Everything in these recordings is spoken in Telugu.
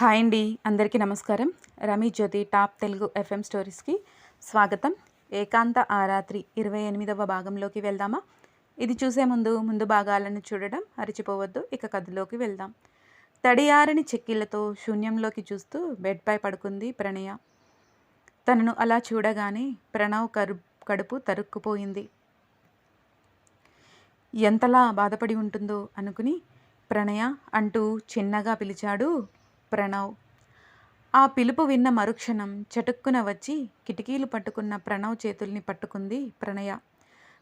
హాయ్ అండి అందరికీ నమస్కారం. రమీ జ్యోతి టాప్ తెలుగు ఎఫ్ఎం స్టోరీస్కి స్వాగతం. ఏకాంత ఆరాత్రి ఇరవై ఎనిమిదవ భాగంలోకి వెళ్దామా? ఇది చూసే ముందు ముందు భాగాలను చూడడం అరిచిపోవద్దు ఇక కథలోకి వెళ్దాం. తడియారని చెక్కిళ్ళతో శూన్యంలోకి చూస్తూ బెడ్పై పడుకుంది ప్రణయ. తనను అలా చూడగానే ప్రణవ్ కరు కడుపు తరుక్కుపోయింది. ఎంతలా బాధపడి ఉంటుందో అనుకుని ప్రణయ అంటూ చిన్నగా పిలిచాడు ప్రణవ్. ఆ పిలుపు విన్న మరుక్షణం చటుక్కున వచ్చి కిటికీలు పట్టుకున్న ప్రణవ్ చేతుల్ని పట్టుకుంది ప్రణయ.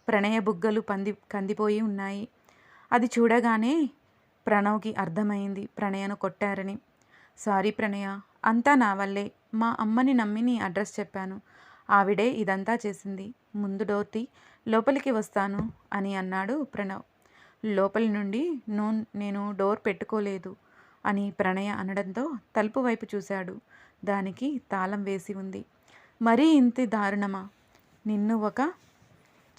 ప్రణయ బుగ్గలు పంది కందిపోయి ఉన్నాయి. అది చూడగానే ప్రణవ్కి అర్థమైంది ప్రణయను కొట్టారని. సారీ ప్రణయ అంతా నా వల్లే. మా అమ్మని నమ్మి నీ అడ్రస్ చెప్పాను. ఆవిడే ఇదంతా చేసింది. ముందు డోర్తి లోపలికి వస్తాను అని అన్నాడు ప్రణవ్. లోపలి నుండి నో నేను డోర్ పెట్టుకోలేదు. అని ప్రణయ అనడంతో తలుపు వైపు చూశాడు. దానికి తాళం వేసి ఉంది. మరీ ఇంత దారుణమా? నిన్ను ఒక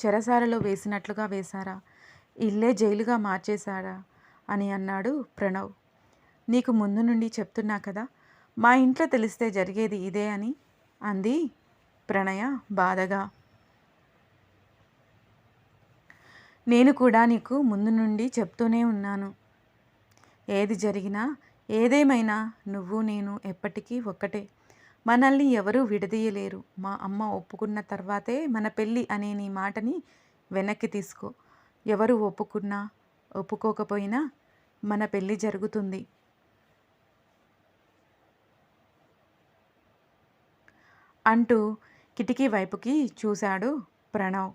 చెరసాలలో వేసినట్లుగా వేశారా? ఇల్లే జైలుగా మార్చేశారా? అని అన్నాడు ప్రణవ్. నీకు ముందు నుండి చెప్తున్నా కదా మా ఇంట్లో తెలిస్తే జరిగేది ఇదే అని అంది ప్రణయ బాధగా. నేను కూడా నీకు ముందు నుండి చెప్తూనే ఉన్నాను. ఏది జరిగినా ఏదేమైనా నువ్వు నేను ఎప్పటికీ ఒక్కటే. మనల్ని ఎవరూ విడదీయలేరు. మా అమ్మ ఒప్పుకున్న తర్వాతే మన పెళ్ళి అనే నీ మాటని వెనక్కి తీసుకో. ఎవరు ఒప్పుకున్నా ఒప్పుకోకపోయినా మన పెళ్ళి జరుగుతుంది. అంటూ కిటికీ వైపుకి చూశాడు ప్రణవ్.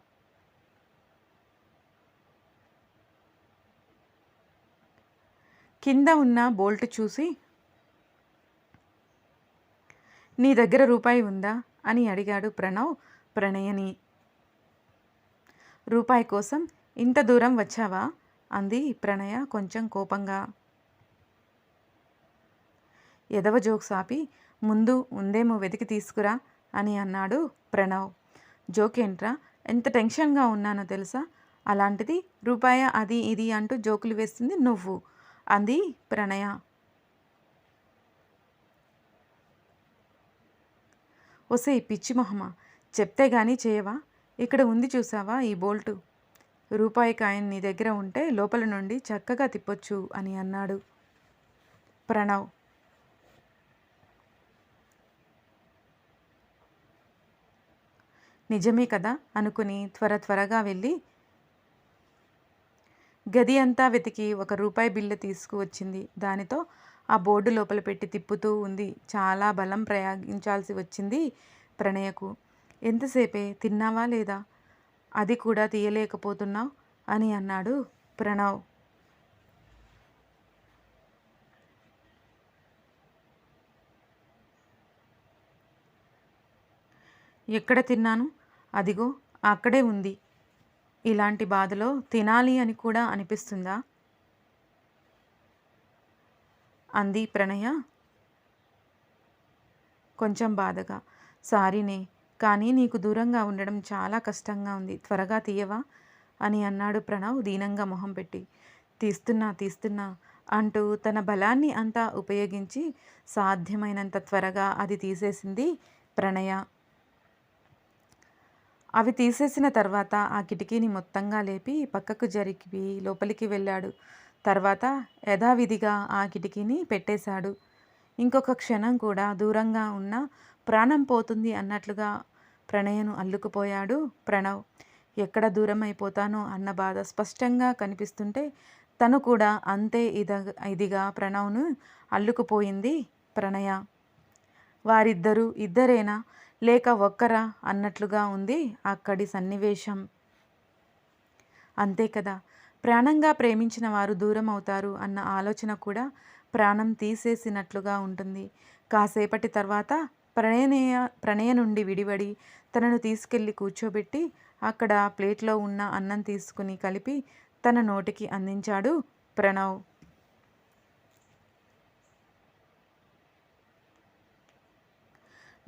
కింద ఉన్న బోల్ట్ చూసి నీ దగ్గర రూపాయి ఉందా? అని అడిగాడు ప్రణవ్. ప్రణయని. రూపాయి కోసం ఇంత దూరం వచ్చావా? అంది ప్రణయ కొంచెం కోపంగా. ఎదవ జోక్స్ ఆపి ముందు ఉందేమో వెతికి తీసుకురా అని అన్నాడు ప్రణవ్. జోకేంట్రా ఎంత టెన్షన్గా ఉన్నానో తెలుసా? అలాంటిది రూపాయ అది ఇది అంటూ జోకులు వేస్తుంది నువ్వు. అంది ప్రణయ. ఒసే పిచ్చి మొహమా? చెప్తే గానీ చేయవా? ఇక్కడ ఉంది చూసావా ఈ బోల్టు? రూపాయి కాయన్ నీ దగ్గర ఉంటే లోపల నుండి చక్కగా తిప్పొచ్చు అని అన్నాడు ప్రణవ్. నిజమే కదా అనుకుని త్వర త్వరగా వెళ్ళి గది అంతా వెతికి ఒక రూపాయి బిల్లు తీసుకువచ్చింది. దానితో ఆ బోర్డు లోపల పెట్టి తిప్పుతూ ఉంది. చాలా బలం ప్రయోగించాల్సి వచ్చింది ప్రణయకు. ఎంతసేపే? తిన్నావా లేదా? అది కూడా తీయలేకపోతున్నావు? అని అన్నాడు ప్రణవ్. ఎక్కడ తిన్నాను? అదిగో అక్కడే ఉంది. ఇలాంటి బాధలో తినాలి అని కూడా అనిపిస్తుందా? అంది ప్రణయ. కొంచెం బాధగా. సారీనే కానీ నీకు దూరంగా ఉండడం చాలా కష్టంగా ఉంది. త్వరగా తీయవా? అని అన్నాడు ప్రణవ్ దీనంగా మొహం పెట్టి. తీస్తున్నా తీస్తున్నా అంటూ తన బలాన్ని అంతా ఉపయోగించి సాధ్యమైనంత త్వరగా అది తీసేసింది ప్రణయ. అవి తీసేసిన తర్వాత ఆ కిటికీని మొత్తంగా లేపి పక్కకు జరిపి లోపలికి వెళ్ళాడు. తర్వాత యథావిధిగా ఆ కిటికీని పెట్టేశాడు. ఇంకొక క్షణం కూడా దూరంగా ఉన్న ప్రాణం పోతుంది అన్నట్లుగా ప్రణయను అల్లుకుపోయాడు ప్రణవ్. ఎక్కడ దూరం అయిపోతానో అన్న బాధ స్పష్టంగా కనిపిస్తుంటే తను కూడా అంతే ఇద ఇదిగా ప్రణవ్ను అల్లుకుపోయింది ప్రణయ. వారిద్దరూ ఇద్దరేనా? లేక ఒక్కరా అన్నట్లుగా ఉంది అక్కడి సన్నివేశం. అంతే కదా. ప్రాణంగా ప్రేమించిన వారు దూరం అవుతారు అన్న ఆలోచన కూడా ప్రాణం తీసేసినట్లుగా ఉంటుంది. కాసేపటి తర్వాత ప్రణయ ప్రణయ నుండి విడివడి తనను తీసుకెళ్ళి కూర్చోబెట్టి అక్కడ ప్లేట్లో ఉన్న అన్నం తీసుకుని కలిపి తన నోటికి అందించాడు ప్రణవ్.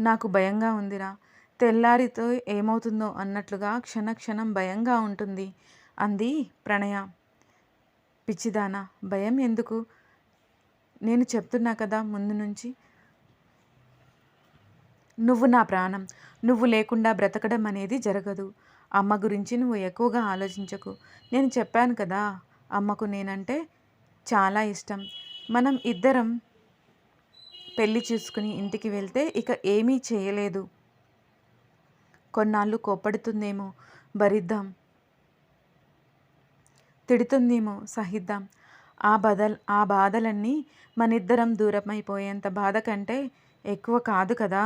నాకు భయంగా ఉందిరా. తెల్లారితో ఏమవుతుందో అన్నట్లుగా క్షణక్షణం భయంగా ఉంటుంది అంది ప్రణయ. పిచ్చిదానా భయం ఎందుకు? నేను చెప్తున్నా కదా ముందు నుంచి. నువ్వు నా ప్రాణం. నువ్వు లేకుండా బ్రతకడం అనేది జరగదు. అమ్మ గురించి నువ్వు ఎక్కువగా ఆలోచించకు. నేను చెప్పాను కదా అమ్మకు నేనంటే చాలా ఇష్టం. మనం ఇద్దరం పెళ్ళి చూసుకుని ఇంటికి వెళ్తే ఇక ఏమీ చేయలేదు. కొన్నాళ్ళు కోప్పడుతుందేమో భరిద్దాం. తిడుతుందేమో సహిద్దాం. ఆ బదల్ ఆ బాధలన్నీ మనిద్దరం దూరమైపోయేంత బాధ కంటే ఎక్కువ కాదు కదా.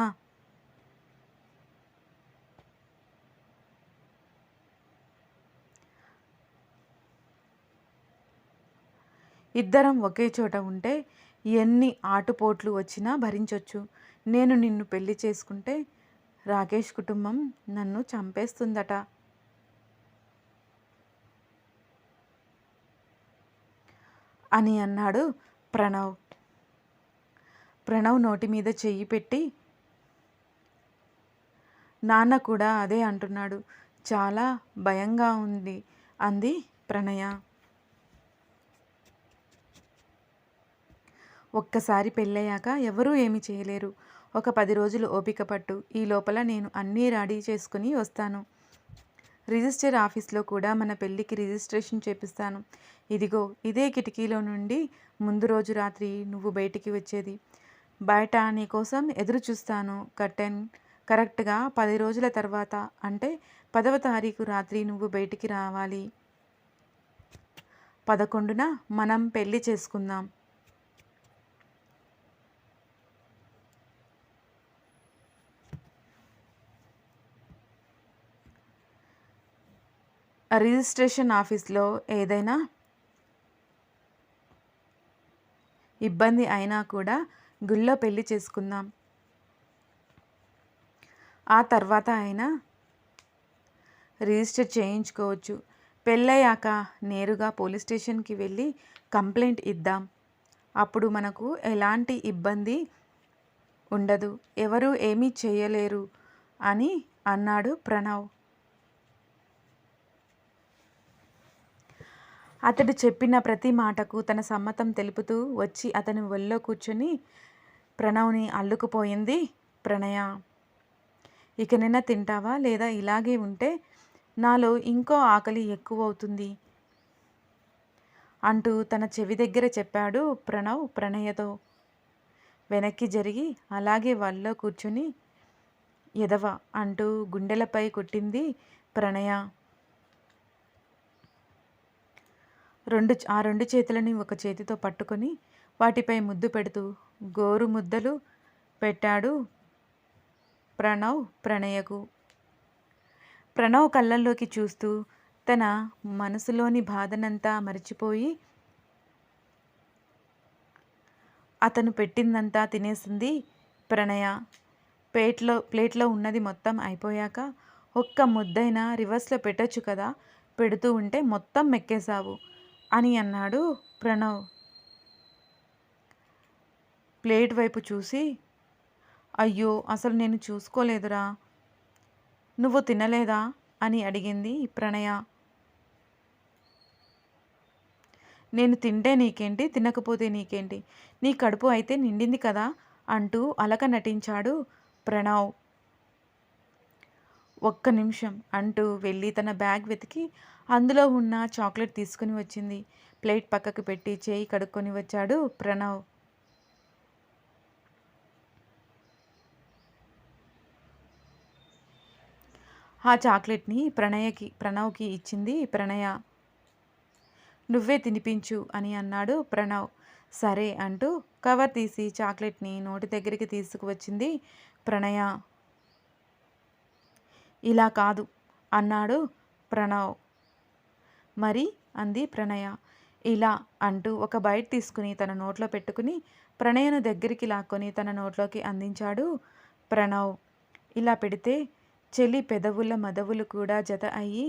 ఇద్దరం ఒకే చోట ఉంటే ఎన్ని ఆటుపోట్లు వచ్చినా భరించవచ్చు నేను నిన్ను పెళ్ళి చేసుకుంటే రాకేష్ కుటుంబం నన్ను చంపేస్తుందట. అని అన్నాడు ప్రణవ్. ప్రణవ్ నోటి మీద చెయ్యి పెట్టి నాన్న కూడా అదే అంటున్నాడు. చాలా భయంగా ఉంది అంది ప్రణయ. ఒక్కసారి పెళ్ళయ్యాక ఎవరూ ఏమి చేయలేరు. ఒక పది రోజులు ఓపిక పట్టు. ఈ లోపల నేను అన్నీ రెడీ చేసుకుని వస్తాను. రిజిస్టర్ ఆఫీస్లో కూడా మన పెళ్ళికి రిజిస్ట్రేషన్ చేపిస్తాను. ఇదిగో ఇదే కిటికీలో నుండి ముందు రోజు రాత్రి నువ్వు బయటికి వచ్చేది. బయట నీకోసం ఎదురు చూస్తాను కర్టెన్. కరెక్ట్గా పది రోజుల తర్వాత అంటే పదవ తారీఖు రాత్రి నువ్వు బయటికి రావాలి. పదకొండున మనం పెళ్ళి చేసుకుందాం. రిజిస్ట్రేషన్ ఆఫీస్లో ఏదైనా ఇబ్బంది అయినా కూడా గుళ్ళో పెళ్ళి చేసుకుందాం. ఆ తర్వాత అయినా రిజిస్టర్ చేయించుకోవచ్చు. పెళ్ళయ్యాక నేరుగా పోలీస్ స్టేషన్కి వెళ్ళి కంప్లైంట్ ఇద్దాం. అప్పుడు మనకు ఎలాంటి ఇబ్బంది ఉండదు. ఎవరు ఏమీ చేయలేరు అని అన్నాడు ప్రణవ్. అతడు చెప్పిన ప్రతి మాటకు తన సమ్మతం తెలుపుతూ వచ్చి అతని ఒళ్ళో కూర్చొని ప్రణవ్ని అల్లుకుపోయింది ప్రణయ. ఇకనైనా తింటావా లేదా ఇలాగే ఉంటే నాలో ఇంకో ఆకలి ఎక్కువ అవుతుంది అంటూ తన చెవి దగ్గర చెప్పాడు ప్రణవ్ ప్రణయతో. వెనక్కి జరిగి అలాగే వాళ్ళలో కూర్చుని ఎదవ అంటూ గుండెలపై కొట్టింది ప్రణయ. రెండు ఆ రెండు చేతులని ఒక చేతితో పట్టుకొని వాటిపై ముద్దు పెడుతూ గోరు ముద్దలు పెట్టాడు ప్రణవ్ ప్రణయకు. ప్రణవ్ కళ్ళల్లోకి చూస్తూ తన మనసులోని బాధనంతా మర్చిపోయి అతను పెట్టిందంతా తినేసింది ప్రణయ. ప్లేట్లో ప్లేట్లో ఉన్నది మొత్తం అయిపోయాక ఒక్క ముద్దైనా రివర్స్లో పెట్టచ్చు కదా పెడుతూ ఉంటే మొత్తం మెక్కేశావు. అని అన్నాడు ప్రణవ్. ప్లేట్ వైపు చూసి అయ్యో అసలు నేను చూసుకోలేదురా. నువ్వు తినలేదా? అని అడిగింది ప్రణయ. నేను తింటే నీకేంటి తినకపోతే నీకేంటి? నీ కడుపు అయితే నిండింది కదా? అంటూ అలక నటించాడు ప్రణవ్. ఒక్క నిమిషం అంటూ వెళ్ళి తన బ్యాగ్ వెతికి అందులో ఉన్న చాక్లెట్ తీసుకుని వచ్చింది. ప్లేట్ పక్కకు పెట్టి చేయి కడుక్కొని వచ్చాడు ప్రణవ్. ఆ చాక్లెట్ని ప్రణయకి ప్రణవ్కి ఇచ్చింది ప్రణయ. నువ్వే తినిపించు అని అన్నాడు ప్రణవ్. సరే అంటూ కవర్ తీసి చాక్లెట్ని నోటి దగ్గరికి తీసుకువచ్చింది ప్రణయ. ఇలా కాదు అన్నాడు ప్రణవ్. మరి? అంది ప్రణయ. ఇలా అంటూ ఒక బైట్ తీసుకుని తన నోట్లో పెట్టుకుని ప్రణయను దగ్గరికి లాక్కొని తన నోట్లోకి అందించాడు ప్రణవ్. ఇలా పెడితే చెలి పెదవుల మదవులు కూడా జత అయ్యి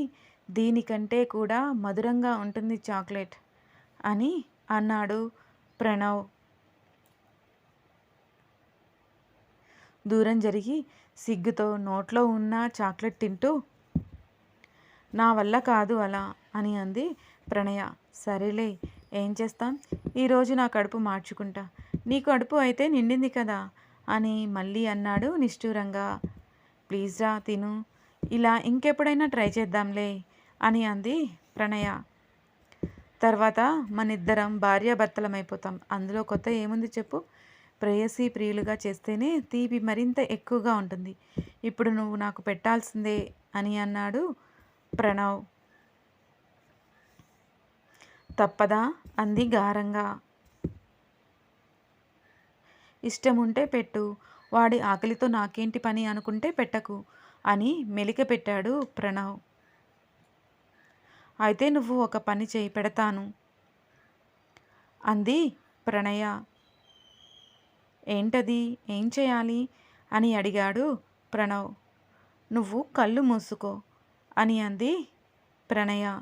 దీనికంటే కూడా మధురంగా ఉంటుంది చాక్లెట్ అని అన్నాడు ప్రణవ్. దూరం జరిగి సిగ్గుతో నోట్లో ఉన్న చాక్లెట్ తింటూ నా వల్ల కాదు అలా అని అంది ప్రణయ. సరేలే ఏం చేస్తాం? ఈరోజు నా కడుపు మార్చుకుంటా. నీ కడుపు అయితే నిండింది కదా అని మళ్ళీ అన్నాడు నిష్ఠూరంగా. ప్లీజ్ రా తిను. ఇలా ఇంకెప్పుడైనా ట్రై చేద్దాంలే అని అంది ప్రణయ. తర్వాత మన ఇద్దరం భార్యాభర్తలమైపోతాం. అందులో కొత్త ఏముంది చెప్పు? ప్రేయసీ ప్రియులుగా చేస్తేనే తీపి మరింత ఎక్కువగా ఉంటుంది. ఇప్పుడు నువ్వు నాకు పెట్టాల్సిందే అని అన్నాడు ప్రణవ్. తప్పదా? అంది గారంగా. ఇష్టం ఉంటే పెట్టు. వాడి ఆకలితో నాకేంటి పని అనుకుంటే పెట్టకు అని మెలిక పెట్టాడు ప్రణవ్. అయితే నువ్వు ఒక పని చేయి పెడతాను. అంది ప్రణయ. ఏంటది? ఏం చేయాలి? అని అడిగాడు ప్రణవ్. నువ్వు కళ్ళు మూసుకో అని అంది ప్రణయ.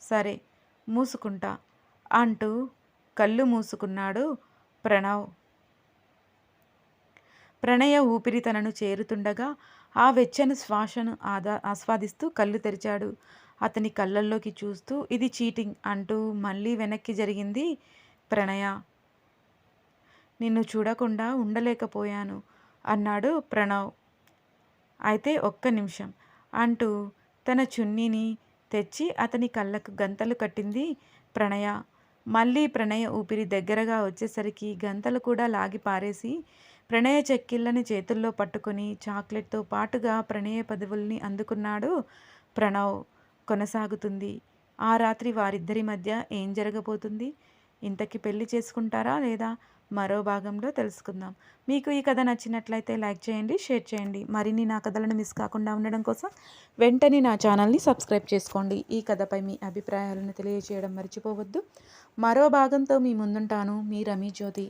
సరే మూసుకుంటా అంటూ కళ్ళు మూసుకున్నాడు ప్రణవ్. ప్రణయ ఊపిరి తనను చేరుతుండగా ఆ వెచ్చని శ్వాసను ఆదా ఆస్వాదిస్తూ కళ్ళు తెరిచాడు. అతని కళ్ళల్లోకి చూస్తూ ఇది చీటింగ్ అంటూ మళ్ళీ వెనక్కి జరిగింది ప్రణయ. నిన్ను చూడకుండా ఉండలేకపోయాను అన్నాడు ప్రణవ్. అయితే ఒక్క నిమిషం అంటూ తన చున్నీని తెచ్చి అతని కళ్ళకు గంతలు కట్టింది ప్రణయ. మళ్ళీ ప్రణయ ఊపిరి దగ్గరగా వచ్చేసరికి గంతలు కూడా లాగి పారేసి ప్రణయ చెక్కిళ్ళని చేతుల్లో పట్టుకొని చాక్లెట్తో పాటుగా ప్రణయ పదవుల్ని అందుకున్నాడు ప్రణవ్. కొనసాగుతుంది ఆ రాత్రి వారిద్దరి మధ్య ఏం జరగబోతుంది? ఇంతకి పెళ్ళి చేసుకుంటారా లేదా? మరో భాగంలో తెలుసుకుందాం. మీకు ఈ కథ నచ్చినట్లయితే లైక్ చేయండి షేర్ చేయండి. మరిన్ని నా కథలను మిస్ కాకుండా ఉండడం కోసం వెంటనే నా ఛానల్ని సబ్స్క్రైబ్ చేసుకోండి. ఈ కథపై మీ అభిప్రాయాలను తెలియజేయడం మర్చిపోవద్దు. మరో భాగంతో మీ ముందుంటాను. మీ రమీ జ్యోతి.